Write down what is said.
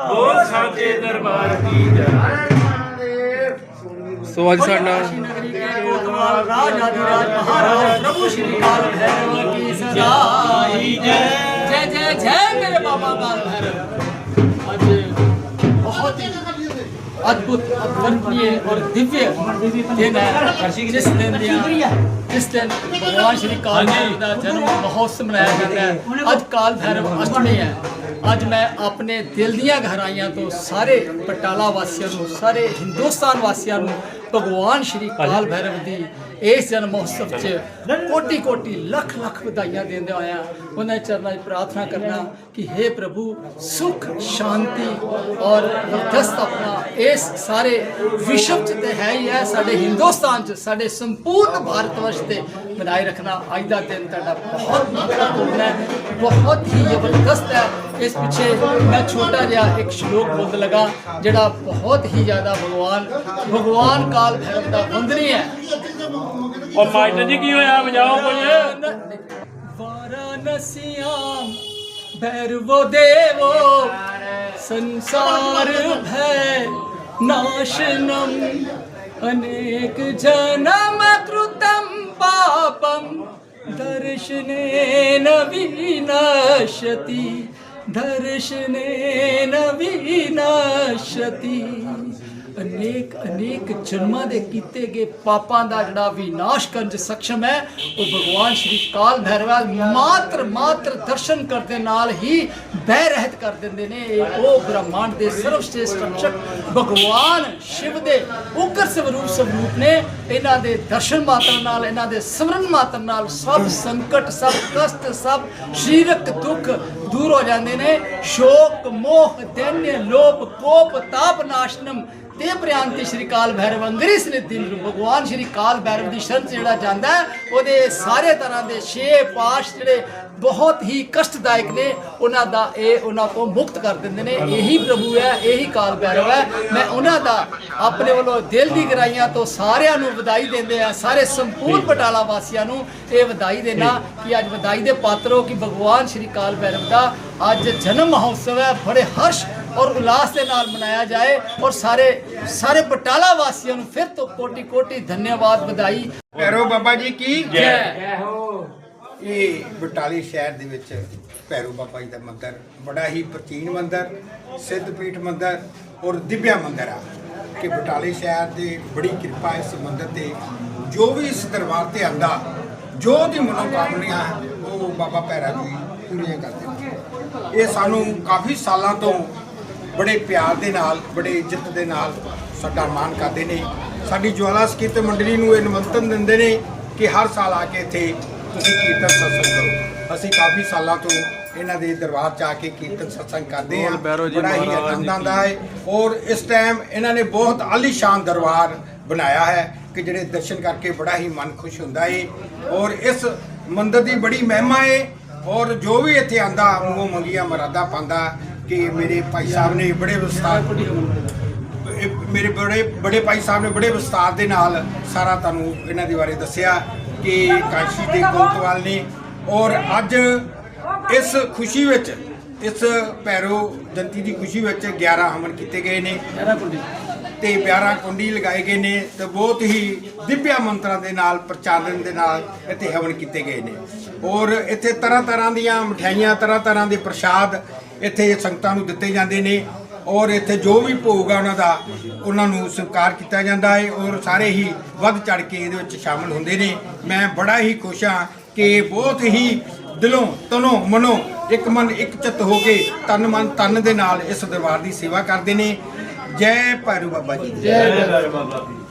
ਬੋਲ ਸਾਚੇ ਦਰਬਾਰ ਕੀ ਜੈ ਸੋ ਅੱਜ ਸਾਡਾ नगरी के कोतवाल राज आदिराज महाराज प्रभु श्री काल भैरव की सदाई जय जय जय जय मेरे बाबा काल भैरव आज बहुत ही अद्भुत अद्वितीय और दिव्य दिन है जिस दिन दिया जिस दिन भगवान श्री काल भैरव ਦਾ ਜਨਮ ਮਹੋਤਸਵ ਮਨਾਇਆ ਜਾਂਦਾ ਹੈ ਅੱਜ ਕਾਲ ਭੈਰਵ ਅਸ਼ਟਮੀ ਹੈ ਅੱਜ ਮੈਂ ਆਪਣੇ ਦਿਲ ਦੀਆਂ ਗਹਿਰਾਈਆਂ ਤੋਂ ਸਾਰੇ ਪਟਾਲਾ ਵਾਸੀਆਂ ਨੂੰ ਸਾਰੇ ਹਿੰਦੁਸਤਾਨ ਵਾਸੀਆਂ ਨੂੰ ਭਗਵਾਨ ਸ਼੍ਰੀ ਕਾਲ ਭੈਰਵ ਦੀ ਇਸ ਜਨਮ ਮਹੋਤਸਵ 'ਚ ਕੋਟੀ ਕੋਟੀ ਲੱਖ ਲੱਖ ਵਧਾਈਆਂ ਦਿੰਦੇ ਹੋਇਆ ਉਹਨਾਂ ਦੇ ਚਰਨਾਂ 'ਚ ਪ੍ਰਾਰਥਨਾ ਕਰਨਾ ਕਿ हे ਪ੍ਰਭੂ ਸੁਖ ਸ਼ਾਂਤੀ ਔਰ ਵਰਧਸਤ ਆਪਣਾ ਇਸ ਸਾਰੇ ਵਿਸ਼ਵ 'ਚ ਤੇ ਹੈ ਹੀ ਹੈ ਸਾਡੇ ਹਿੰਦੁਸਤਾਨ 'ਚ ਸਾਡੇ ਸੰਪੂਰਨ ਭਾਰਤ ਵਰਸ਼ ਤੇ ਬਣਾਏ ਰੱਖਣਾ ਅੱਜ ਦਾ ਦਿਨ ਤੁਹਾਡਾ ਬਹੁਤ ਮਹੱਤਵਪੂਰਨ ਹੈ ਬਹੁਤ ਹੀ ਜ਼ਬਰਦਸਤ ਹੈ। ਇਸ ਪਿੱਛੇ ਮੈਂ ਛੋਟਾ ਜਿਹਾ ਇੱਕ ਸ਼ਲੋਕ ਬੋਲਣ ਲਗਾ ਜਿਹੜਾ ਬਹੁਤ ਹੀ ਜ਼ਿਆਦਾ ਭਗਵਾਨ ਭਗਵਾਨ ਕਾਲ ਭੈਰਵ ਦਾ ਵੰਦਨੀ ਹੈ ਉਹ ਮਾਸਟਰ ਜੀ ਕੀ ਹੋਇਆ ਵਜਾਓ ਕੁਝ वाराणसियाम भैरवो देवो संसार भय नाशनम अनेक जन्म कृतं पापं दर्शनेन विनश्यति दर्शनेन विनश्यति ਅਨੇਕ ਅਨੇਕ ਜਨਮਾਂ ਦੇ ਕੀਤੇ ਗਏ ਪਾਪਾਂ ਦਾ ਜਿਹੜਾ ਵਿਨਾਸ਼ ਕਰਨ ਚ ਸક્ષਮ ਹੈ, ਉਹ ਭਗਵਾਨ ਸ਼੍ਰੀ ਕਾਲ ਭੈਰਵਾ ਮਾਤਰ ਮਾਤਰ ਦਰਸ਼ਨ ਕਰਦੇ ਨਾਲ ਹੀ ਬਹਿ ਰਹਿਤ ਕਰ ਦਿੰਦੇ ਨੇ। ਇਹ ਉਹ ਬ੍ਰਹਮਾਂਡ ਦੇ ਸਰਵਸ਼੍ਰੇਸ਼ਟ ਰਕਸ਼ਕ ਭਗਵਾਨ ਸ਼ਿਵ ਦੇ ਉਗਰ ਸਵਰੂਪ ਸਰੂਪ ਨੇ। ਇਹਨਾਂ ਦੇ ਦਰਸ਼ਨ ਮਾਤਰ ਨਾਲ, ਇਹਨਾਂ ਦੇ ਸਿਮਰਨ ਮਾਤਰ ਨਾਲ ਸਭ ਸੰਕਟ, ਸਭ ਕਸ਼ਟ, ਸਭ ਸਰੀਰਕ ਦੁੱਖ ਦੂਰ ਹੋ ਜਾਂਦੇ ਨੇ। ਸ਼ੋਕ, ਮੋਹ ਦੈਨਯ ਲੋਭ, ਕੋਪ, ਤਾਪ, ਨਾਸ਼ਨਮ ਤੇ ਪ੍ਰਿਆੰਤੀ ਸ਼੍ਰੀ ਕਾਲ ਭੈਰਵ ਅੰਗਰੀ ਨਿਧਿ ਭਗਵਾਨ ਸ਼੍ਰੀ ਕਾਲ ਭੈਰਵ ਦੀ ਸ਼ਰਨ 'ਚ ਜਿਹੜਾ ਜਾਂਦਾ ਉਹਦੇ ਸਾਰੇ ਤਰ੍ਹਾਂ ਦੇ ਛੇ ਪਾਸ਼ ਜਿਹੜੇ ਬਹੁਤ ਹੀ ਕਸ਼ਟਦਾਇਕ ਨੇ, ਉਹਨਾਂ ਦਾ ਇਹ ਉਹਨਾਂ ਤੋਂ ਮੁਕਤ ਕਰ ਦਿੰਦੇ ਨੇ। ਇਹੀ ਪ੍ਰਭੂ ਹੈ, ਇਹੀ ਕਾਲ ਭੈਰਵ ਹੈ। ਮੈਂ ਉਹਨਾਂ ਦਾ ਆਪਣੇ ਵੱਲੋਂ ਦਿਲ ਦੀ ਗਰਾਈਆਂ ਤੋਂ ਸਾਰਿਆਂ ਨੂੰ ਵਧਾਈ ਦਿੰਦੇ ਆ ਸਾਰੇ ਸੰਪੂਰਨ ਬਟਾਲਾ ਵਾਸੀਆਂ ਨੂੰ ਇਹ ਵਧਾਈ ਦੇਣਾ ਕਿ ਅੱਜ ਵਧਾਈ ਦੇ ਪਾਤਰ ਹੋ ਕਿ ਭਗਵਾਨ ਸ਼੍ਰੀ ਕਾਲ ਭੈਰਵ ਦਾ ਅੱਜ ਜਨਮ ਮਹੋਤਸਵ ਹੈ। ਬੜੇ ਹਰਸ਼ ਔਰ ਉਲਾਸ ਦੇ ਨਾਲ ਮਨਾਇਆ ਜਾਏ ਔਰ ਸਾਰੇ ਸਾਰੇ ਬਟਾਲਾ ਵਾਸੀਆਂ ਨੂੰ ਫਿਰ ਤੋਂ ਕੋਟੀ ਕੋਟੀ ਧੰਨਵਾਦ ਵਧਾਈ। ਭੈਰੋ ਬਾਬਾ ਜੀ ਕੀ? ਜੈ। ਇਹ ਬਟਾਲੀ ਸ਼ਹਿਰ ਦੇ ਵਿੱਚ ਭੈਰੋ ਬਾਬਾ ਜੀ ਦਾ ਮੰਦਿਰ ਬੜਾ ਹੀ ਪ੍ਰਾਚੀਨ ਮੰਦਿਰ ਸਿੱਧਪੀਠ ਮੰਦਿਰ ਔਰ ਦਿਵਿਆ ਮੰਦਿਰ ਆ। ਕਿ ਬਟਾਲੀ ਸ਼ਹਿਰ ਦੇ ਬੜੀ ਕਿਰਪਾ ਇਸ ਮੰਦਿਰ ਤੇ ਜੋ ਵੀ ਇਸ ਦਰਬਾਰ ਤੇ ਆਂਦਾ ਜੋ ਦੀ ਮਨੋਕਾਮਨਾਵਾਂ ਹੈ, ਉਹ ਬਾਬਾ ਭੈਰਾ ਜੀ ਪੂਰੀਆਂ ਕਰਦੇ ਇਹ ਸਾਨੂੰ ਕਾਫੀ ਸਾਲਾਂ ਤੋਂ ਬੜੇ ਪਿਆਰ ਦੇ ਨਾਲ ਬੜੇ ਇੱਜ਼ਤ ਦੇ ਨਾਲ ਸਾਡਾ ਮਾਣ ਕਰਦੇ ਨੇ। ਸਾਡੀ ਜਵਾਲਾ ਸਕੀਰਤ ਮੰਡਲੀ ਨੂੰ ਇਹ ਨਿਮੰਤਰਣ ਦਿੰਦੇ ਨੇ ਕਿ ਹਰ ਸਾਲ ਆ ਕੇ ਇੱਥੇ ਤੁਸੀਂ ਕੀਰਤਨ ਸਤਸੰਗ ਕਰੋ। ਅਸੀਂ ਕਾਫੀ ਸਾਲਾਂ ਤੋਂ ਇਹਨਾਂ ਦੇ ਦਰਬਾਰ 'ਚ ਆ ਕੇ ਕੀਰਤਨ ਸਤਸੰਗ ਕਰਦੇ ਹਾਂ। ਬੜਾ ਹੀ ਆਨੰਦ ਆਉਂਦਾ ਹੈ। ਔਰ ਇਸ ਟਾਈਮ ਇਹਨਾਂ ਨੇ ਬਹੁਤ ਆਲੀਸ਼ਾਨ ਦਰਬਾਰ ਬਣਾਇਆ ਹੈ ਕਿ ਜਿਹੜੇ ਦਰਸ਼ਨ ਕਰਕੇ ਬੜਾ ਹੀ ਮਨ ਖੁਸ਼ ਹੁੰਦਾ ਹੈ ਔਰ ਇਸ ਮੰਦਿਰ ਦੀ ਬੜੀ ਮਹਿਮਾ ਹੈ ਔਰ ਜੋ ਵੀ ਇੱਥੇ ਆਂਦਾ ਮੂੰਹੋਂ ਮੰਗੀਆਂ ਮਰਾਦਾ ਪਾਉਂਦਾ। ਕਿ ਮੇਰੇ ਭਾਈ ਸਾਹਿਬ ਨੇ ਬੜੇ ਵਿਸਤਾਰ ਮੇਰੇ ਬੜੇ ਬੜੇ ਭਾਈ ਸਾਹਿਬ ਨੇ ਬੜੇ ਵਿਸਤਾਰ ਦੇ ਨਾਲ ਸਾਰਾ ਤੁਹਾਨੂੰ ਇਹਨਾਂ ਦੇ ਬਾਰੇ ਦੱਸਿਆ ਕਿ ਕਾਸ਼ੀ ਦੇ ਕੋਤਵਾਲ ਨੇ ਔਰ ਅੱਜ ਇਸ ਖੁਸ਼ੀ ਵਿੱਚ ਇਸ ਭੈਰੋ ਜੰਤੀ ਦੀ ਖੁਸ਼ੀ ਵਿੱਚ 11 ਹਵਨ ਕੀਤੇ ਗਏ ਨੇ। ਤੇ 11 ਕੁੰਡੀ ਲਗਾਏ ਗਏ ਨੇ ਤੇ ਬਹੁਤ ਹੀ ਦਿਵਿਆ ਮੰਤਰਾਂ ਦੇ ਨਾਲ ਪ੍ਰਚਾਰਨ ਦੇ ਨਾਲ ਇੱਥੇ ਹਵਨ ਕੀਤੇ ਗਏ ਨੇ। ਔਰ ਇੱਥੇ ਤਰ੍ਹਾਂ ਤਰ੍ਹਾਂ ਦੀਆਂ ਮਠਿਆਈਆਂ ਤਰ੍ਹਾਂ ਤਰ੍ਹਾਂ ਦੇ ਪ੍ਰਸ਼ਾਦ ਇੱਥੇ ਸੰਗਤਾਂ ਨੂੰ ਦਿੱਤੇ ਜਾਂਦੇ ਨੇ ਔਰ ਇੱਥੇ ਜੋ ਵੀ ਭੋਗ ਆ ਉਹਨਾਂ ਦਾ, ਉਹਨਾਂ ਨੂੰ ਸਵੀਕਾਰ ਕੀਤਾ ਜਾਂਦਾ ਹੈ ਔਰ ਸਾਰੇ ਹੀ ਵੱਧ ਚੜ ਕੇ ਇਹਦੇ ਵਿੱਚ ਸ਼ਾਮਲ ਹੁੰਦੇ ਨੇ। ਮੈਂ ਬੜਾ ਹੀ ਖੁਸ਼ ਹਾਂ ਕਿ ਬਹੁਤ ਹੀ ਦਿਲੋਂ, ਤਨੋਂ, ਮਨੋਂ ਇੱਕ ਮਨ ਇੱਕ ਚਿੱਤ ਹੋ ਕੇ ਤਨ ਮਨ ਤਨ ਦੇ ਨਾਲ ਇਸ ਦਰਬਾਰ ਦੀ ਸੇਵਾ ਕਰਦੇ ਨੇ। ਜੈ ਭੈਰੂ ਬਾਬਾ ਜੀ ਜੈ ਭੈਰੂ ਬਾਬਾ ਜੀ